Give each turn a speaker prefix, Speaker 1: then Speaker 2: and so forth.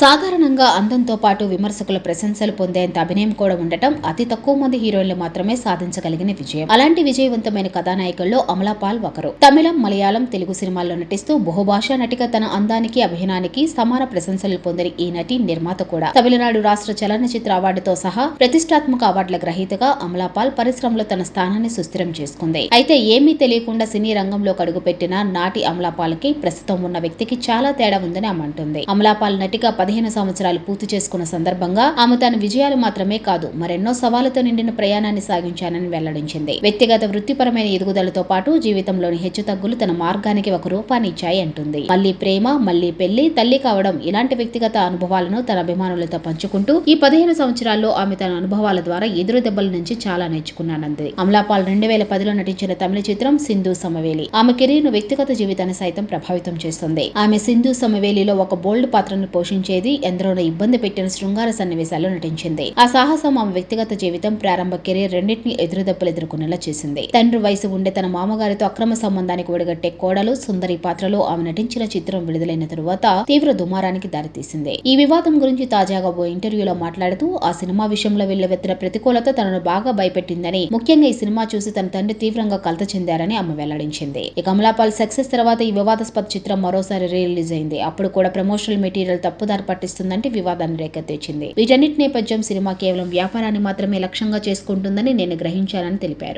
Speaker 1: సాధారణంగా అందంతో పాటు విమర్శకుల ప్రశంసలు పొందేంత అభినయం కూడా ఉండటం అతి తక్కువ మంది హీరోయిన్లు మాత్రమే సాధించగలిగిన విజయం. అలాంటి విజయవంతమైన కథానాయకుల్లో అమలాపాల్ ఒకరు. తమిళం మలయాళం తెలుగు సినిమాల్లో నటిస్తూ బహుభాషా నటిగా తన అందానికి అభినయానికి సమాన ప్రశంసలు పొందిన ఈ నటి నిర్మాత కూడా. తమిళనాడు రాష్ట్ర చలనచిత్ర అవార్డుతో సహా ప్రతిష్టాత్మక అవార్డుల గ్రహీతగా అమలాపాల్ పరిశ్రమలో తన స్థానాన్ని సుస్థిరం చేసుకుంది. అయితే ఏమీ తెలియకుండా సినీ రంగంలో కడుగుపెట్టిన నాటి అమలాపాల్కి ప్రస్తుతం ఉన్న వ్యక్తికి చాలా తేడా ఉందని ఆమె అమలాపాల్ నటిగా పదిహేను సంవత్సరాలు పూర్తి చేసుకున్న సందర్భంగా ఆమె తన విజయాలు మాత్రమే కాదు మరెన్నో సవాళ్ళతో నిండిన ప్రయాణాన్ని సాగించానని వెల్లడించింది. వ్యక్తిగత వృత్తిపరమైన ఎదుగుదలతో పాటు జీవితంలోని హెచ్చుతగ్గులు తన మార్గానికి ఒక రూపాన్ని ఇచ్చాయి అంటుంది. మళ్ళీ ప్రేమ మళ్ళీ పెళ్ళి తల్లి కావడం ఇలాంటి వ్యక్తిగత అనుభవాలను తన అభిమానులతో పంచుకుంటూ ఈ పదిహేను సంవత్సరాల్లో ఆమె తన అనుభవాల ద్వారా ఎదురు దెబ్బల నుంచి చాలా నేర్చుకున్నానంది. అమలాపాల్ రెండు వేల పదిలో నటించిన తమిళ చిత్రం సింధు సమవేలి. ఆమె కెరీర్ను వ్యక్తిగత జీవితాన్ని సైతం ప్రభావితం చేస్తుంది. ఆమె సింధు సమవేలిలో ఒక బోల్డ్ పాత్రను పోషించే పోషించేది ఎందరోనో ఇబ్బంది పెట్టిన శృంగార సన్నివేశాల్లో నటించింది. ఆ సాహసం ఆమె వ్యక్తిగత జీవితం ప్రారంభ కెరీర్ రెండింటిని ఎదురుదెబ్బలు ఎదుర్కొనేలా చేసింది. తండ్రి వయసు ఉండే తన మామగారితో అక్రమ సంబంధానికి ఒడిగట్టే కోడలు సుందరి పాత్రలో ఆమె నటించిన చిత్రం విడుదలైన తరువాత తీవ్ర దుమారానికి దారితీసింది. ఈ వివాదం గురించి తాజాగా ఓ ఇంటర్వ్యూలో మాట్లాడుతూ ఆ సినిమా విషయంలో వెల్లువెత్తిన ప్రతికూలత తనను బాగా భయపెట్టిందని ముఖ్యంగా ఈ సినిమా చూసి తన తండ్రి తీవ్రంగా కలత చెందారని ఆమె వెల్లడించింది. ఇక అమలాపాల్ సక్సెస్ తర్వాత ఈ వివాదాస్పద చిత్రం మరోసారి రిలీజ్ అయింది. అప్పుడు కూడా ప్రమోషనల్ మెటీరియల్ తప్పుదారి పట్టిస్తుందంటే వివాదాన్ని రేకెత్తించింది వీటన్నిటి నేపథ్యం సినిమా కేవలం వ్యాపారాన్ని మాత్రమే లక్ష్యంగా చేసుకుంటుందని నేను గ్రహించానని తెలిపారు.